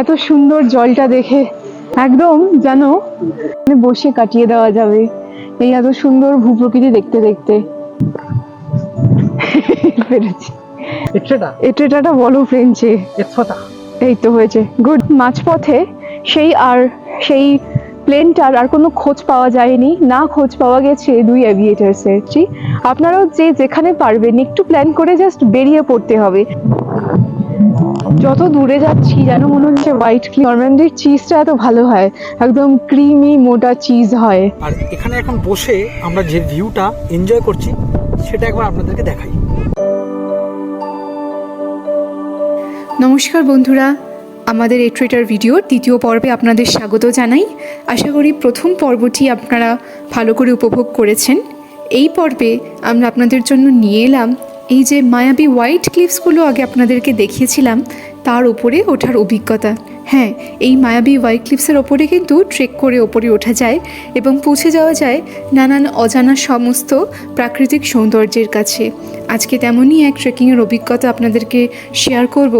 এত সুন্দর জলটা দেখে একদম যেন বসে কাটিয়ে দেওয়া যাবে। এই এত সুন্দর ভূপ্রকৃতি দেখতে দেখতে। পেরেছি। এট্রেটা? এটাটা বলো ফ্রেঞ্চে। এই তো হয়েছে। গুড। মাঝপথে সেই আর সেই প্লেনটার আর কোনো খোঁজ পাওয়া যায়নি। না খোঁজ পাওয়া গেছে দুই অ্যাভিয়েটার্সের জি আপনারাও যে যেখানে পারবেন একটু প্ল্যান করে জাস্ট বেরিয়ে পড়তে হবে। যত দূরে যাচ্ছি যেন মনে হচ্ছে হোয়াইট নর্ম্যান্ডির চিজটা এত ভালো হয়। একদম ক্রিমি মোটা চিজ হয়। আর এখানে এখন বসে আমরা যে ভিউটা এনজয় করছি সেটা একবার আপনাদেরকে দেখাই। নমস্কার বন্ধুরা আমাদের এই ট্রেটার ভিডিওর দ্বিতীয় পর্বে আপনাদের স্বাগত জানাই। আশা করি প্রথম পর্বটি আপনারা ভালো করে উপভোগ করেছেন। এই পর্বে আমরা আপনাদের জন্য নিয়ে এলাম এই যে মায়াবী হোয়াইট ক্লিপসগুলো আগে আপনাদেরকে দেখিয়েছিলাম, তার উপরে ওঠার অভিজ্ঞতা। হ্যাঁ এই মায়াবী হোয়াইট ক্লিপসের ওপরে কিন্তু ট্রেক করে ওপরে ওঠা যায় এবং পৌঁছে যাওয়া যায় নানান অজানা সমস্ত প্রাকৃতিক সৌন্দর্যের কাছে। আজকে তেমনই এক ট্রেকিংয়ের অভিজ্ঞতা আপনাদেরকে শেয়ার করব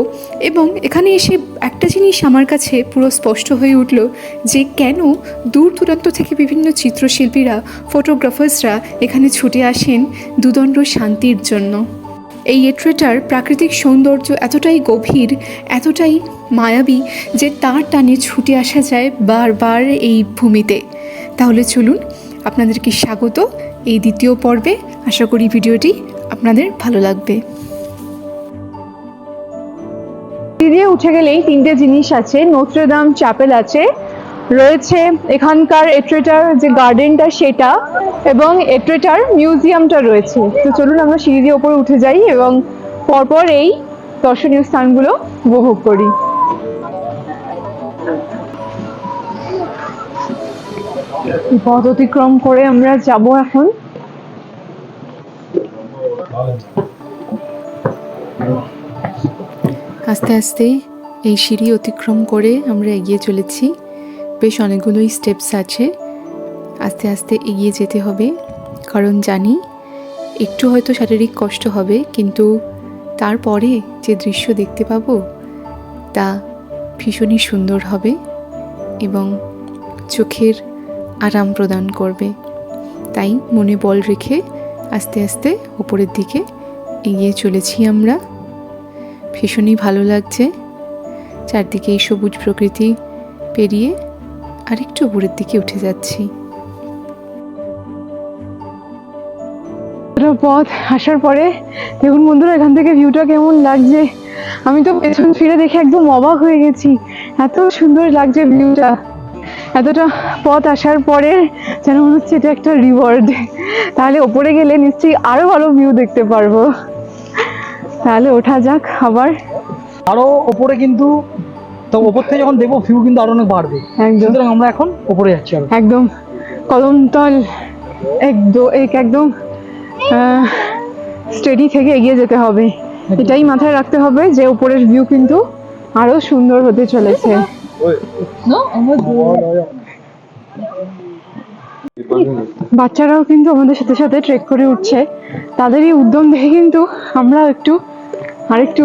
এবং এখানে এসে একটা জিনিস আমার কাছে পুরো স্পষ্ট হয়ে উঠল যে কেন দূর দূরান্ত থেকে বিভিন্ন চিত্রশিল্পীরা ফটোগ্রাফার্সরা এখানে ছুটে আসেন দুদণ্ড শান্তির জন্য। এই এট্রেটার প্রাকৃতিক সৌন্দর্য এতটাই গভীর, এতটাই মায়াবী যে তার টানে ছুটে আসা যায় বারবার এই ভূমিতে। তাহলে চলুন আপনাদেরকে স্বাগত এই দ্বিতীয় পর্বে। আশা করি ভিডিওটি আপনাদের ভালো লাগবে। সিঁড়িয়ে উঠে গেলেই তিনটে জিনিস আছে, নোত্রেদাম চ্যাপেল আছে রয়েছে এখানকার এট্রেটার যে গার্ডেনটা, সেটা এবং এট্রেটার মিউজিয়ামটা রয়েছে। তো চলুন আমরা সিঁড়ি দিয়ে ওপরে উঠে যাই এবং পরপর এই দর্শনীয় স্থানগুলো উপভোগ করি। পথ অতিক্রম করে আমরা যাব এখন। আস্তে আস্তে এই সিঁড়ি অতিক্রম করে আমরা এগিয়ে চলেছি। বেশ অনেকগুলোই স্টেপস আছে। আস্তে আস্তে এগিয়ে যেতে হবে। কারণ জানি, একটু হয়তো শারীরিক কষ্ট হবে, কিন্তু তারপরে যে দৃশ্য দেখতে পাবো, তা ভীষণই সুন্দর হবে এবং চোখের আরাম প্রদান করবে। তাই মনে বল রেখে আস্তে আস্তে ওপরের দিকে এগিয়ে চলেছি আমরা। ভীষণই ভালো লাগছে। চারদিকে এই সবুজ প্রকৃতি পেরিয়ে আরেকটু উপরের দিকে উঠে যাচ্ছি। পুরো পথ আসার পরে দেখুন বন্ধুরা এখান থেকে ভিউটা কেমন লাগছে? আমি তো পেছন ফিরে দেখে একদম অবাক হয়ে গেছি। এত সুন্দর লাগছে ভিউটা এতটা পথ আসার পরে যেন মনে হচ্ছে এটা একটা রিওয়ার্ড তাহলে ওপরে গেলে নিশ্চয়ই আরও ভালো ভিউ দেখতে পারব। তাহলে ওঠা যাক আবার। আরও ওপরে কিন্তু তো ওপর থেকে যখন ভিউ কিন্তু আরও অনেক বাড়বে। একদম। সুতরাং আমরা এখন ওপরে যাচ্ছি আরও। একদম। কদমতল একদম এক একদম স্টেডি থেকে এগিয়ে যেতে হবে। এটাই মাথায় রাখতে হবে যে উপরের ভিউ কিন্তু আরও সুন্দর হতে চলেছে। বাচ্চারাও কিন্তু আমাদের সাথে সাথে ট্রেক করে উঠছে। তাদের এই উদ্যম দেখে কিন্তু আমরা একটু আরেকটু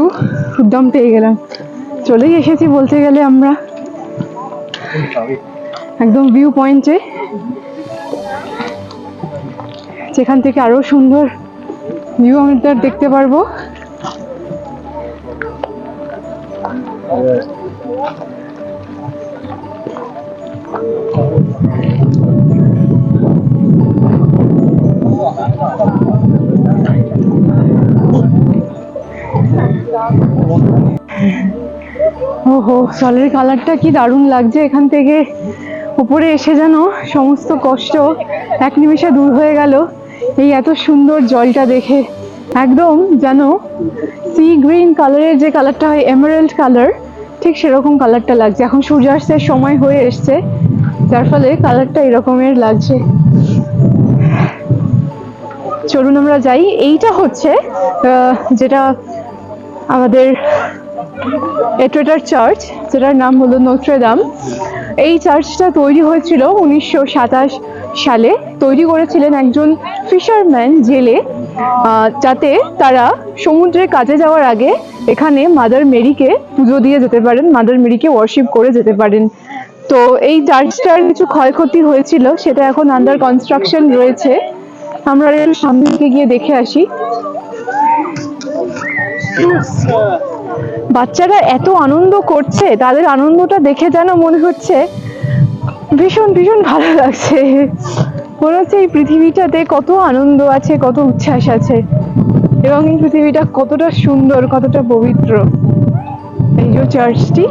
উদ্যম পেয়ে গেলাম। চলেই এসেছি বলতে গেলে আমরা। একদম ভিউ পয়েন্টে যেখান থেকে আরও সুন্দর ভিউ আমরা দেখতে পারব। ওহো, জলের কালারটা কি দারুণ লাগছে এখান থেকে। উপরে এসে যেন সমস্ত কষ্ট এক নিমেষে দূর হয়ে গেল। এই এত সুন্দর জলটা দেখে। একদম যেন সি গ্রিন কালারের যে কালারটা হয় এমারেল্ড কালার ঠিক সেরকম কালারটা লাগছে। এখন সূর্যাস্তের সময় হয়ে এসছে, যার ফলে কালারটা এরকমের লাগছে। চলুন আমরা যাই। এইটা হচ্ছে যেটা আমাদের এট্রেটার চার্চ যেটার নাম হলো নোট্রেদাম এই চার্চটা তৈরি হয়েছিল উনিশশো সাতাশ সালে। তৈরি করেছিলেন একজন ফিশারম্যান জেলে যাতে তারা সমুদ্রে কাজে যাওয়ার আগে এখানে মাদার মেরিকে পুজো দিয়ে যেতে পারেন মাদার মেরিকে ওয়ার্শিপ করে যেতে পারেন। তো এই চার্চটার কিছু ক্ষয়ক্ষতি হয়েছিল, সেটা এখন আন্ডার কনস্ট্রাকশন রয়েছে। আমরা একটু সামনে গিয়ে দেখে আসি। বাচ্চারা এত আনন্দ করছে, তাদের আনন্দটা দেখে যেন মনে হচ্ছে ভীষণ ভীষণ ভালো লাগছে। মনে হচ্ছে এই পৃথিবীটাতে কত আনন্দ আছে, কত উচ্ছ্বাস আছে এবং এই পৃথিবীটা কতটা সুন্দর, কতটা পবিত্র। এই যে চার্চটি।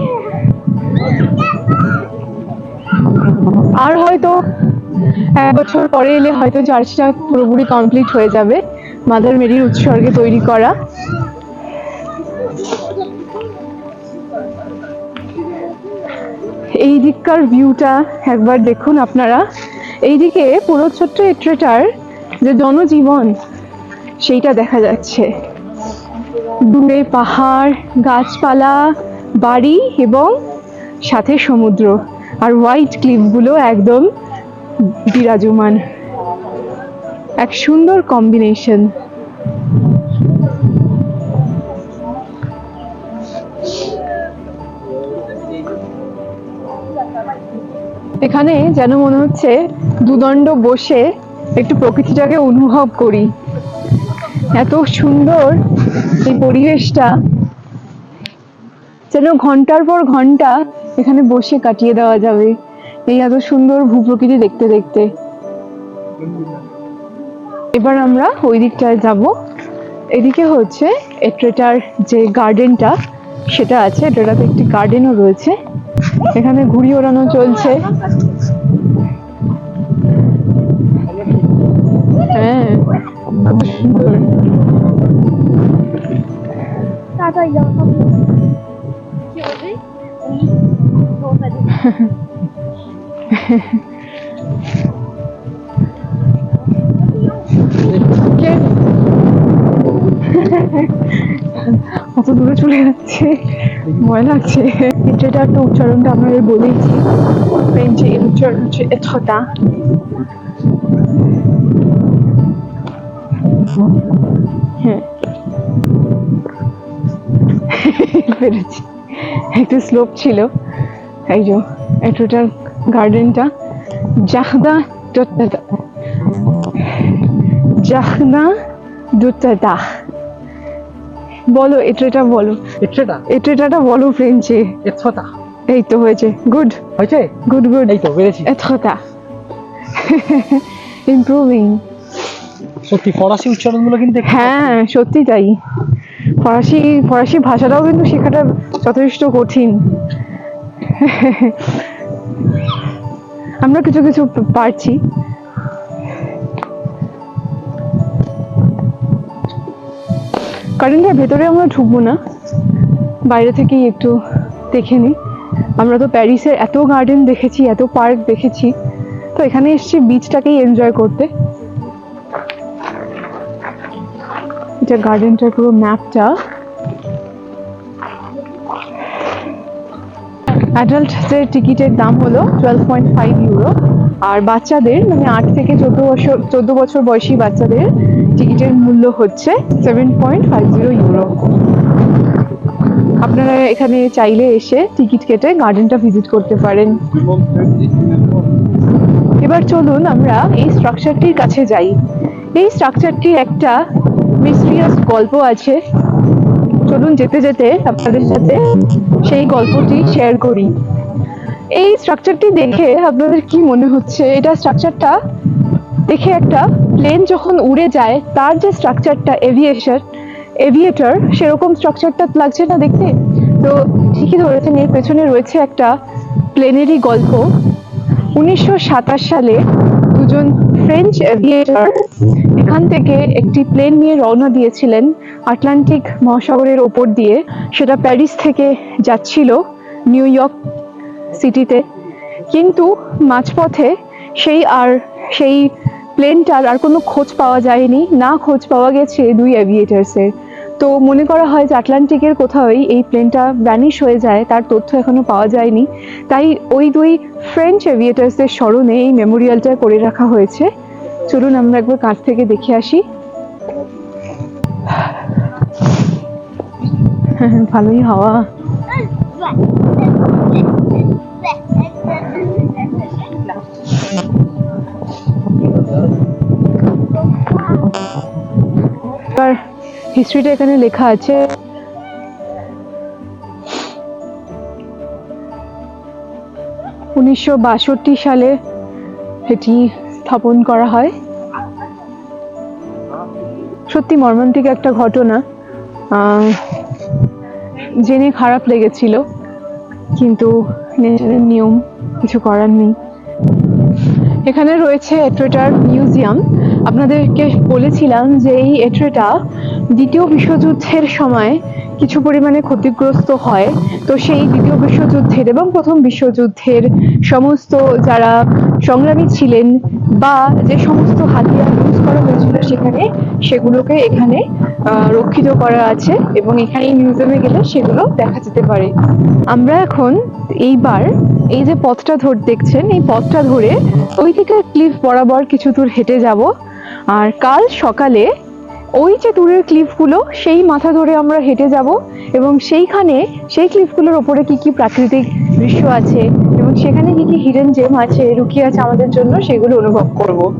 আর হয়তো এক বছর পরে এলে হয়তো চার্চটা পুরোপুরি কমপ্লিট হয়ে যাবে, মাদার মেরির উৎসর্গে তৈরি করা। এই দিককার ভিউটা একবার দেখুন আপনারা। এইদিকে পুরো ছোট্ট এট্রেটার যে জনজীবন, সেইটা দেখা যাচ্ছে। দূরে পাহাড়, গাছপালা, বাড়ি এবং সাথে সমুদ্র। আর হোয়াইট ক্লিফগুলো একদম বিরাজমান। এক সুন্দর কম্বিনেশন এখানে যেন মনে হচ্ছে দুদণ্ড বসে একটু প্রকৃতিটাকে অনুভব করি। এত সুন্দর এই পরিবেশটা। যেন ঘণ্টার পর ঘণ্টা এখানে বসে কাটিয়ে দেওয়া যাবে। এই এত সুন্দর ভূপ্রকৃতি দেখতে দেখতে। এবার আমরা ওই দিকটায় যাব। এদিকে হচ্ছে এট্রেটার যে গার্ডেনটা, সেটা আছে। এট্রেটাতে একটি গার্ডেনও রয়েছে। এখানে ঘুড়ি ওড়ানো চলছে। হ্যাঁ কত দূরে চলে যাচ্ছে? ভয় লাগছে। যেটা একটা উচ্চারণটা আপনাদের বলেইছি। উচ্চারণ হচ্ছে এথতা হ্যাঁ। একটু স্লোপ ছিল। এই যে এটার গার্ডেনটা জাহদা জাহনা দুটাদা বলো এট্রেটা বলো। এট্রেটা এট্রেটাটা বলো ফ্রেঞ্চে। এথতা এই তো হয়েছে। গুড। হয়েছে? Good good. এই তো বেড়েছি। এথতা ইমপ্রুভিং সত্যি ফরাসি উচ্চারণগুলো কিন্তু হ্যাঁ সত্যি তাই। ফরাসি ফরাসি ভাষাটাও কিন্তু শেখাটা যথেষ্ট কঠিন। আমরা কিছু কিছু পারছি। গার্ডেনটার ভেতরে আমরা ঢুকবো না। বাইরে থেকেই একটু দেখে নিই। আমরা তো প্যারিসের এত গার্ডেন দেখেছি, এত পার্ক দেখেছি। তো এখানে এসেছি বিচটাকেই এনজয় করতে। এটা গার্ডেনটার পুরো ম্যাপটা অ্যাডাল্টদের টিকিটের দাম হলো টুয়েলভ পয়েন্ট ফাইভ ইউরো আর বাচ্চাদের মানে আট থেকে চোদ্দ বছর চোদ্দ বছর বয়সী বাচ্চাদের টিকিটের মূল্য হচ্ছে seven point five zero euro আপনারা এখানে চাইলে এসে টিকিট কেটে গার্ডেনটা ভিজিট করতে পারেন। এবার চলুন আমরা এই স্ট্রাকচারটির কাছে যাই। এই স্ট্রাকচারটি একটা মিস্ট্রিয়াস গল্প আছে। চলুন যেতে যেতে আপনাদের সাথে সেই গল্পটি শেয়ার করি। এই স্ট্রাকচারটি দেখে আপনাদের কি মনে হচ্ছে? এটা স্ট্রাকচারটা দেখে একটা প্লেন যখন উড়ে যায়, তার যে স্ট্রাকচারটা এভিয়েশন এভিয়েটর সেরকম স্ট্রাকচারটা লাগছে না দেখতে? তো ঠিকই ধরেছেন, এর পেছনে রয়েছে একটা প্লেনেরই গল্প। উনিশশো সাতাশ সালে দুজন ফ্রেঞ্চ এভিয়েটর এখান থেকে একটি প্লেন নিয়ে রওনা দিয়েছিলেন আটলান্টিক মহাসাগরের ওপর দিয়ে। সেটা প্যারিস থেকে যাচ্ছিল, নিউ ইয়র্ক সিটিতে। কিন্তু মাঝপথে সেই আর সেই প্লেনটার আর কোনো খোঁজ পাওয়া যায়নি। না খোঁজ পাওয়া গেছে দুই অ্যাভিয়েটার্সের তো মনে করা হয় যে আটলান্টিকের কোথাওই এই প্লেনটা ভ্যানিশ হয়ে যায়, তার তথ্য এখনও পাওয়া যায়নি। তাই ওই দুই ফ্রেঞ্চ অ্যাভিয়েটার্সের স্মরণে এই মেমোরিয়ালটা করে রাখা হয়েছে। চলুন আমরা একবার কাছ থেকে দেখে আসি। ভালোই হাওয়া। আর হিস্ট্রিটা এখানে লেখা আছে। উনিশশো বাষট্টি সালে এটি স্থাপন করা হয়। সত্যি মর্মান্তিক একটা ঘটনা। জেনে খারাপ লেগেছিল, কিন্তু নিয়ম কিছু করার নেই। এখানে রয়েছে এট্রেটার মিউজিয়াম আপনাদেরকে বলেছিলাম যে এই এট্রেটা দ্বিতীয় বিশ্বযুদ্ধের সময় কিছু পরিমাণে ক্ষতিগ্রস্ত হয়। তো সেই দ্বিতীয় বিশ্বযুদ্ধের এবং প্রথম বিশ্বযুদ্ধের সমস্ত যারা সংগ্রামী ছিলেন বা যে সমস্ত হাতিয়ার ইউজ করা হয়েছিল সেখানে সেগুলোকে এখানে রক্ষিত করা আছে এবং এখানে মিউজিয়ামে গেলে সেগুলো দেখা যেতে পারে। আমরা এখন এইবার এই যে পথটা ধর, দেখছেন, এই পথটা ধরে ওই থেকে ক্লিফ বরাবর কিছু দূর হেঁটে যাব। আর কাল সকালে ওই যে দূরের ক্লিফগুলো সেই মাথা ধরে আমরা হেঁটে যাব এবং সেইখানে সেই ক্লিফগুলোর ওপরে কি কি প্রাকৃতিক দৃশ্য আছে এবং সেখানে কি কি হিডেন জেম আছে লুকিয়ে আছে আমাদের জন্য সেগুলো অনুভব করব।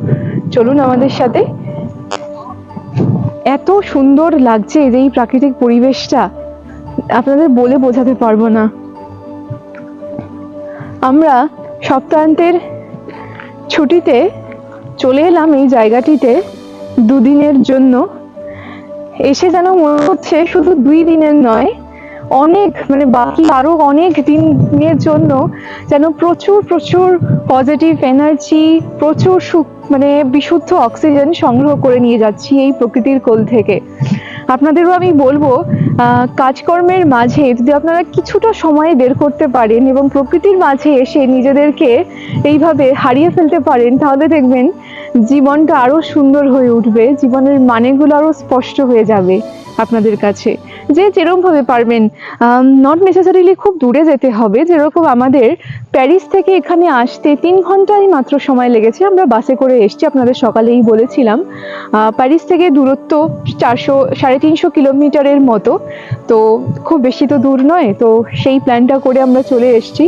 চলুন আমাদের সাথে। এত সুন্দর লাগছে যে এই প্রাকৃতিক পরিবেশটা, আপনাদের বলে বোঝাতে পারব না। আমরা সপ্তাহান্তের ছুটিতে চলে এলাম এই জায়গাটিতে দুদিনের জন্য। এসে যেন মনে হচ্ছে শুধু দুই দিনের নয়, অনেক মানে বাকি আরও অনেক দিনের জন্য যেন প্রচুর প্রচুর পজিটিভ এনার্জি প্রচুর সুখ মানে বিশুদ্ধ অক্সিজেন সংগ্রহ করে নিয়ে যাচ্ছি এই প্রকৃতির কোল থেকে। আপনাদেরও আমি বলব কাজকর্মের মাঝে যদি আপনারা কিছুটা সময় বের করতে পারেন এবং প্রকৃতির মাঝে এসে নিজেদেরকে এইভাবে হারিয়ে ফেলতে পারেন, তাহলে দেখবেন জীবনটা আরও সুন্দর হয়ে উঠবে, জীবনের মানেগুলো আরও স্পষ্ট হয়ে যাবে আপনাদের কাছে। যে যেরকম ভাবে পারবেন নট নেসেসারিলি খুব দূরে যেতে হবে, যেরকম আমাদের প্যারিস থেকে এখানে আসতে তিন ঘন্টাই মাত্র সময় লেগেছে, আমরা বাসে করে এসছি, আপনাদের সকালেই বলেছিলাম। প্যারিস থেকে দূরত্ব চারশো, সাড়ে তিনশো কিলোমিটারের মতো, তো খুব বেশি তো দূর নয়, তো সেই প্ল্যানটা করে আমরা চলে এসেছি।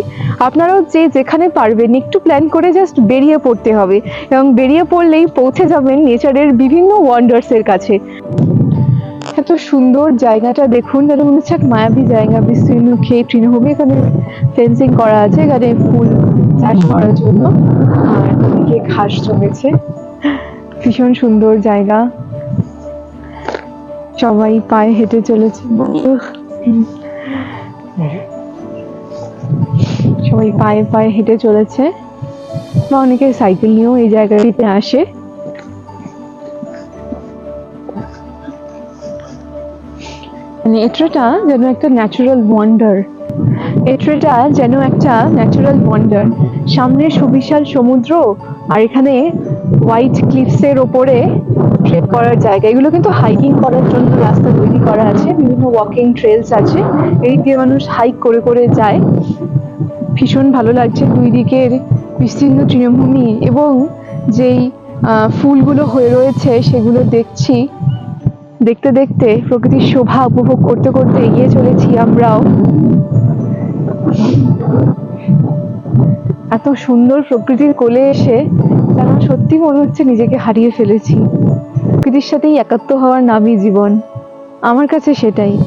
আপনারাও যে যেখানে পারবেন, একটু প্ল্যান করে জাস্ট বেরিয়ে পড়তে হবে, এবং বেরিয়ে পড়লেই পৌঁছে যাবেন নেচারের বিভিন্ন ওয়ান্ডার্সের কাছে। এত সুন্দর জায়গাটা দেখুন, যেন মনে হচ্ছে এক মায়াবী জায়গা, বিস্তীর্ণ খেয়ে তৃণভূমি, এখানে ফেন্সিং করা আছে, এখানে ফুল চাষ করার জন্য। আর এদিকে ঘাস জমেছে। ভীষণ সুন্দর জায়গা। সবাই পায়ে হেঁটে চলেছে। সবাই পায়ে পায়ে হেঁটে চলেছে। বা অনেকে সাইকেল নিয়েও এই জায়গাটিতে আসে। মানে এট্রেটা যেন একটা ন্যাচারাল ওয়ান্ডার এট্রেটা যেন একটা ন্যাচারাল ওয়ান্ডার সামনে সুবিশাল সমুদ্র আর এখানে হোয়াইট ক্লিফসের ওপরে ট্রেক করার জায়গা। এগুলো কিন্তু হাইকিং করার জন্য রাস্তা তৈরি করা আছে। বিভিন্ন ওয়াকিং ট্রেলস আছে। এই দিয়ে মানুষ হাইক করে করে যায়। ভীষণ ভালো লাগছে দুই দিকের বিস্তীর্ণ তৃণভূমি এবং যেই ফুলগুলো হয়ে রয়েছে সেগুলো দেখছি। দেখতে দেখতে প্রকৃতির শোভা উপভোগ করতে করতে এগিয়ে চলেছি আমরাও। এত সুন্দর প্রকৃতির কোলে এসে যেন সত্যি মনে হচ্ছে নিজেকে হারিয়ে ফেলেছি। প্রকৃতির সাথেই একাত্ম হওয়ার নামই জীবন। আমার কাছে সেটাই।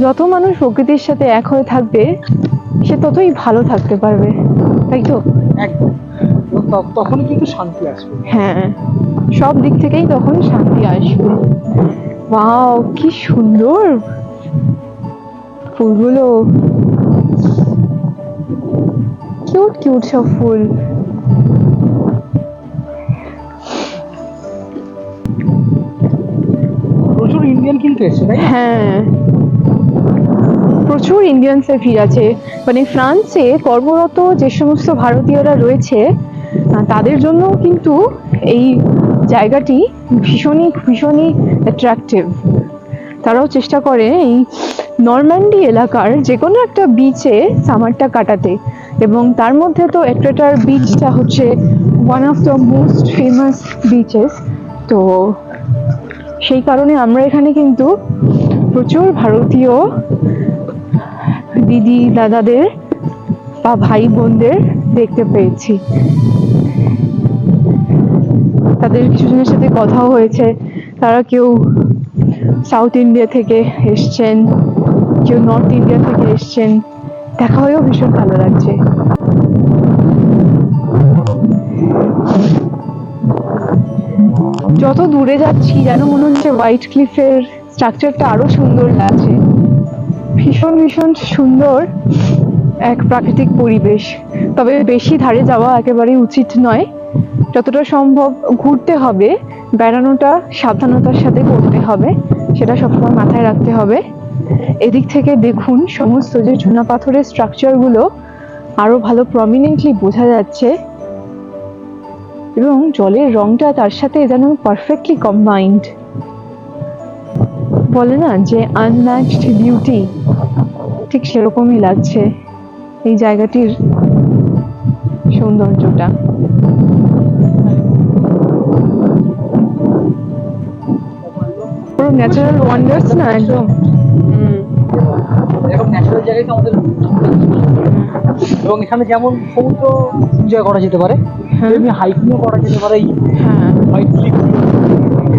যত মানুষ প্রকৃতির সাথে এক হয়ে থাকবে সে ততই ভালো থাকতে পারবে। তাই তো? একদম। এবং কিন্তু শান্তি আসবে। হ্যাঁ। সব দিক থেকেই তখন শান্তি আসবে। ওয়াও কি সুন্দর। ফুলগুলো। কিউট কিউট সব ফুল। প্রচুর ইন্ডিয়ান কিন্তু এসছে তাই হ্যাঁ। প্রচুর ইন্ডিয়ানসের ভিড় আছে। মানে ফ্রান্সে কর্মরত যে সমস্ত ভারতীয়রা রয়েছে তাদের জন্য কিন্তু এই জায়গাটি ভীষণই ভীষণই অ্যাট্রাকটিভ তারাও চেষ্টা করে এই নরম্যান্ডি এলাকার যে কোনো একটা বিচে সামারটা কাটাতে। এবং তার মধ্যে তো এট্রেটার বিচটা হচ্ছে one of the most famous beaches তো সেই কারণে আমরা এখানে কিন্তু প্রচুর ভারতীয় দিদি, দাদাদের বা ভাই বোনদের দেখতে পেয়েছি। তাদের কিছুজনের সাথে কথাও হয়েছে। তারা কেউ সাউথ ইন্ডিয়া থেকে এসছেন, কেউ নর্থ ইন্ডিয়া থেকে এসছেন। দেখা হয়েও ভীষণ ভালো লাগছে। যত দূরে যাচ্ছি, যেন মনে হচ্ছে হোয়াইট ক্লিফের স্ট্রাকচারটা আরও সুন্দর লাগছে। ভীষণ ভীষণ সুন্দর এক প্রাকৃতিক পরিবেশ। তবে বেশি ধারে যাওয়া একেবারেই উচিত নয়। যতটা সম্ভব ঘুরতে হবে, বেড়ানোটা, সাবধানতার সাথে করতে হবে, সেটা সবসময় মাথায় রাখতে হবে। এদিক থেকে দেখুন সমস্ত যে চুনা পাথরের স্ট্রাকচারগুলো আরও ভালো প্রমিনেন্টলি বোঝা যাচ্ছে। এবং জলের রংটা তার সাথে যেন পারফেক্টলি কম্বাইন্ড বলে না যে আনম্যাচড বিউটি ঠিক সেরকমই লাগছে এই জায়গাটির সৌন্দর্যটা। ন্যাচারাল ওয়ান্ডার্স না একদম। এরকম ন্যাচারাল জায়গায় তো আমাদের এবং এখানে যেমন সমুদ্র এনজয় করা যেতে পারে হ্যাঁ। তেমনি হাইকিংও করা যেতে পারে হ্যাঁ।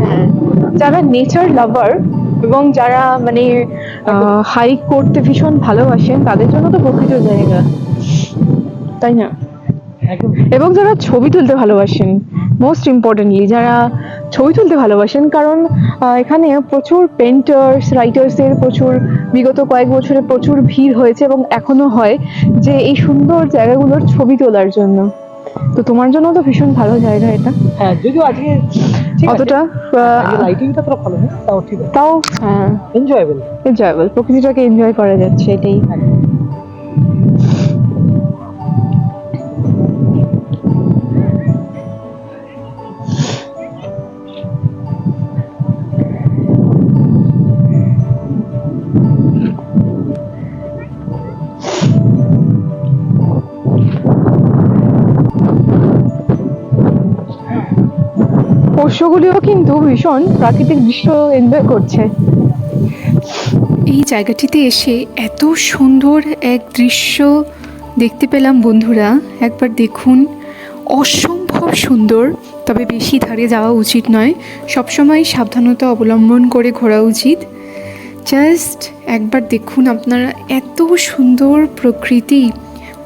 হ্যাঁ। যারা নেচার লাভার এবং যারা মানে হাইক করতে ভীষণ ভালোবাসেন তাদের জন্য তো প্রকৃত জায়গা। তাই না? এবং যারা ছবি তুলতে ভালোবাসেন মোস্ট ইম্পর্টেন্টলি যারা ছবি তুলতে ভালোবাসেন কারণ এখানে প্রচুর পেন্টার্স রাইটার্সের প্রচুর বিগত কয়েক বছরে প্রচুর ভিড় হয়েছে এবং এখনও হয় যে এই সুন্দর জায়গাগুলোর ছবি তোলার জন্য। তো তোমার জন্য তো ভীষণ ভালো জায়গা এটা। হ্যাঁ যদিও আজকে অতটা লাইটিংটা তো ভালো তাও ঠিক আছে। তাও হ্যাঁ। এনজয়েবল এনজয়েবল প্রকৃতিটাকে এনজয় করা যাচ্ছে এটাই। পোষ্যগুলিও কিন্তু ভীষণ প্রাকৃতিক দৃশ্য এনজয় করছে। এই জায়গাটিতে এসে এত সুন্দর এক দৃশ্য দেখতে পেলাম বন্ধুরা। একবার দেখুন, অসম্ভব সুন্দর, তবে বেশি ধারে যাওয়া উচিত নয়। সবসময় সাবধানতা অবলম্বন করে ঘোরা উচিত। জাস্ট একবার দেখুন আপনারা এত সুন্দর প্রকৃতি।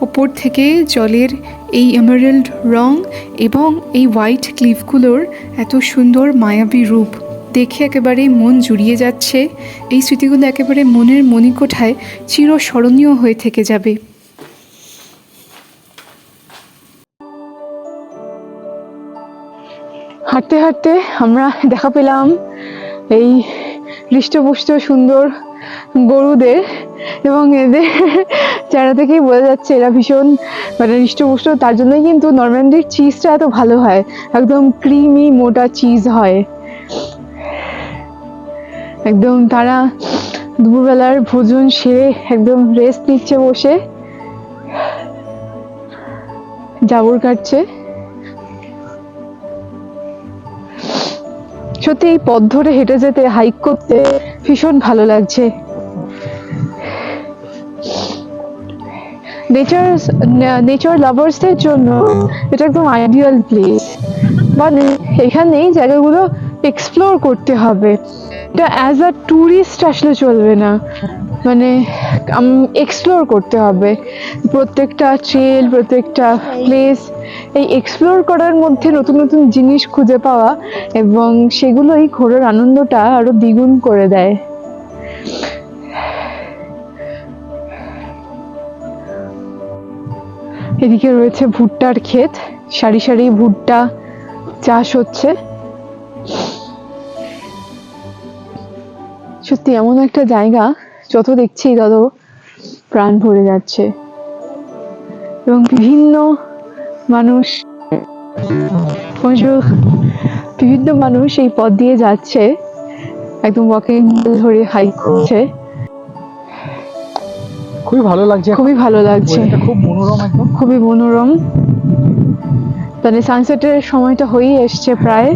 ওপর থেকে জলের এই এমারেল্ড রং এবং এই হোয়াইট ক্লিফগুলোর এত সুন্দর মায়াবী রূপ দেখে একেবারে মন জুড়িয়ে যাচ্ছে। এই স্মৃতিগুলো একেবারে মনের মণিকোঠায় চিরস্মরণীয় হয়ে থেকে যাবে। হাঁটতে হাঁটতে আমরা দেখা পেলাম এই হৃষ্টপুষ্ট সুন্দর গরুদের এবং এদের চেহারা থেকেই বোঝা যাচ্ছে এরা ভীষণ মানে হৃষ্টপুষ্ট। তার জন্যই কিন্তু নর্ম্যান্ডির চিজটা এত ভালো হয়। একদম ক্রিমি মোটা চিজ হয়। একদম তারা দুপুরবেলার ভোজন সেরে একদম রেস্ট নিচ্ছে বসে। জাবর কাটছে। সত্যি এই পথ ধরে হেঁটে যেতে হাইক করতে ভীষণ ভালো লাগছে। নেচার নেচার লাভার্সদের জন্য এটা একদম আইডিয়াল প্লেস মানে এখানে জায়গাগুলো এক্সপ্লোর করতে হবে। এটা অ্যাজ আ ট্যুরিস্ট আসলে চলবে না। মানে এক্সপ্লোর করতে হবে। প্রত্যেকটা ট্রেল প্রত্যেকটা প্লেস এই এক্সপ্লোর করার মধ্যে নতুন নতুন জিনিস খুঁজে পাওয়া এবং সেগুলোই ঘোরার আনন্দটা আরও দ্বিগুণ করে দেয়। এদিকে রয়েছে ভুট্টার ক্ষেত। সারি সারি ভুট্টা চাষ হচ্ছে। সত্যি এমন একটা জায়গা যত দেখছি তত প্রাণ ভরে যাচ্ছে। এবং বিভিন্ন মানুষ বিভিন্ন মানুষ এই পথ দিয়ে যাচ্ছে। একদম ওয়াকিং ধরে হাইক করছে। খুবই ভালো লাগছে। খুবই ভালো লাগছে। খুব মনোরম একদম। খুবই মনোরম। মানে সানসেটের সময়টা হয়েই এসছে প্রায়।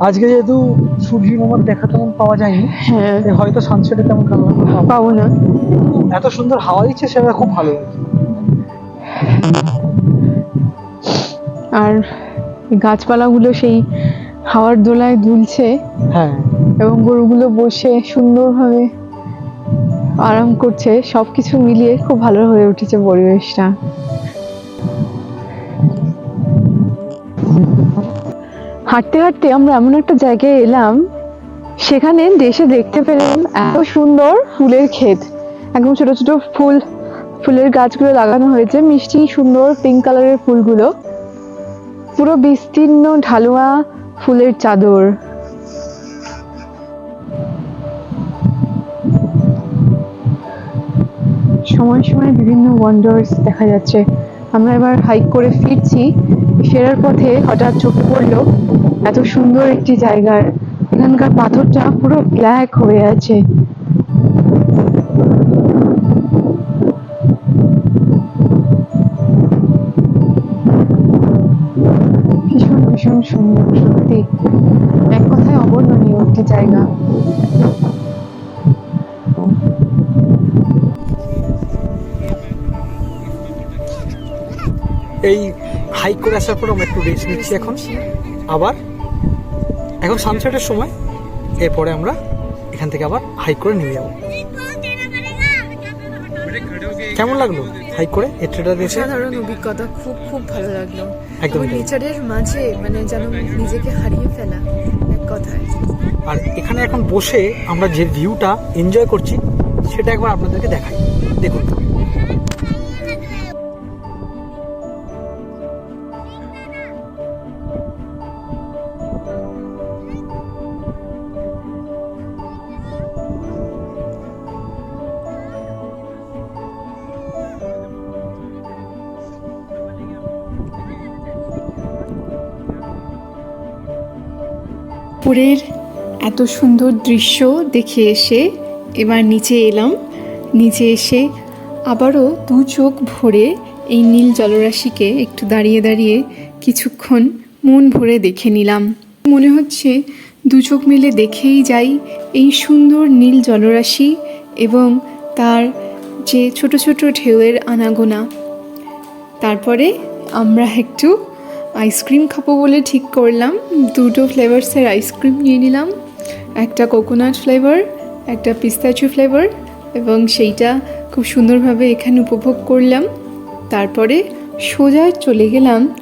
আজকে যেহেতু সূর্যি মামার দেখা তেমন পাওয়া যায়নি হ্যাঁ। হয়তো সানসেটে তেমন পাবো না। এত সুন্দর হাওয়া দিচ্ছে সেটা খুব ভালো আর গাছপালাগুলো সেই হাওয়ার দোলায় দুলছে হ্যাঁ। এবং গরুগুলো বসে সুন্দরভাবে আরাম করছে সবকিছু মিলিয়ে খুব ভালো হয়ে উঠেছে পরিবেশটা। হাঁটতে হাঁটতে আমরা এমন একটা জায়গায় এলাম, সেখানে দেশে দেখতে পেলাম এত সুন্দর ফুলের ক্ষেত। একদম ছোট ছোট ফুল, ফুলের গাছগুলো লাগানো হয়েছে, মিষ্টি, সুন্দর পিঙ্ক কালারের ফুলগুলো। পুরো বিস্তীর্ণ ঢালুয়া ফুলের চাদর। সময় সময় বিভিন্ন ওয়ান্ডার্স দেখা যাচ্ছে। আমরা এবার হাইক করে ফিরছি। ফেরার পথে হঠাৎ চোখে পড়ল এত সুন্দর একটি জায়গার। এখানকার পাথরটা পুরো ব্ল্যাক হয়ে আছে। ভীষণ ভীষণ সুন্দর, সত্যি। এক কথায় অবর্ণনীয় একটি জায়গা। এই হাইক করে আসার পর আমরা একটু রেস্ট নিচ্ছি এখন। আবার এখন সানসেটের সময়। এরপরে আমরা এখান থেকে আবার হাইক করে নিয়ে যাব। কেমন লাগল হাইক করে এট্রেটা এসে সাধারণ অভিজ্ঞতা খুব খুব ভালো লাগল। একদমই এবং নেচারের মাঝে মানে যেন নিজেকে হারিয়ে ফেলা এক কথায়। আর এখানে এখন বসে আমরা যে ভিউটা এনজয় করছি সেটা একবার আপনাদেরকে দেখাই। দেখুন। এত সুন্দর দৃশ্য দেখে এসে এবার নিচে এলাম। নিচে এসে আবারও দু চোখ ভরে এই নীল জলরাশিকে একটু দাঁড়িয়ে দাঁড়িয়ে কিছুক্ষণ মন ভরে দেখে নিলাম। মনে হচ্ছে দু চোখ মিলে দেখেই যাই এই সুন্দর নীল জলরাশি এবং তার যে ছোট ছোট ঢেউয়ের আনাগোনা। তারপরে আমরা একটু আইসক্রিম খাব বলে ঠিক করলাম। দুটো ফ্লেভার্সের আইসক্রিম নিয়ে নিলাম। একটা কোকোনাট ফ্লেভার একটা পিস্তাচু ফ্লেভার এবং সেইটা খুব সুন্দরভাবে এখানে উপভোগ করলাম। তারপরে সোজা চলে গেলাম।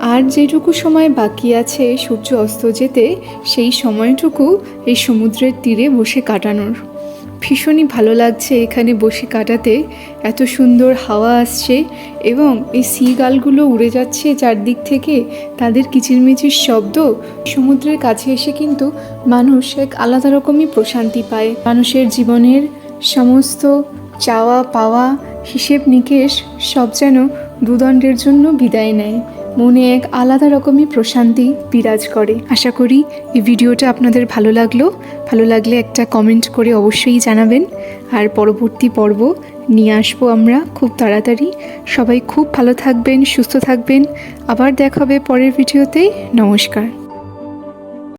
আর যেটুকু সময় বাকি আছে সূর্য অস্ত যেতে, সেই সময়টুকু এই সমুদ্রের তীরে বসে কাটানোর। ভীষণই ভালো লাগছে এখানে বসে কাটাতে। এত সুন্দর হাওয়া আসছে এবং এই সি গালগুলো উড়ে যাচ্ছে চারদিক থেকে। তাদের কিচিরমিচির শব্দ সমুদ্রের কাছে এসে কিন্তু মানুষ এক আলাদা রকমই প্রশান্তি পায়। মানুষের জীবনের সমস্ত চাওয়া পাওয়া হিসেব নিকেশ সব যেন দুদণ্ডের জন্য বিদায় নেয়। মনে এক আলাদা রকমই প্রশান্তি বিরাজ করে। আশা করি এই ভিডিওটা আপনাদের ভালো লাগল। ভালো লাগলে একটা কমেন্ট করে অবশ্যই জানাবেন। আর পরবর্তী পর্ব নিয়ে আসব আমরা খুব তাড়াতাড়ি। সবাই খুব ভালো থাকবেন, সুস্থ থাকবেন। আবার দেখাবে পরের ভিডিওতেই নমস্কার।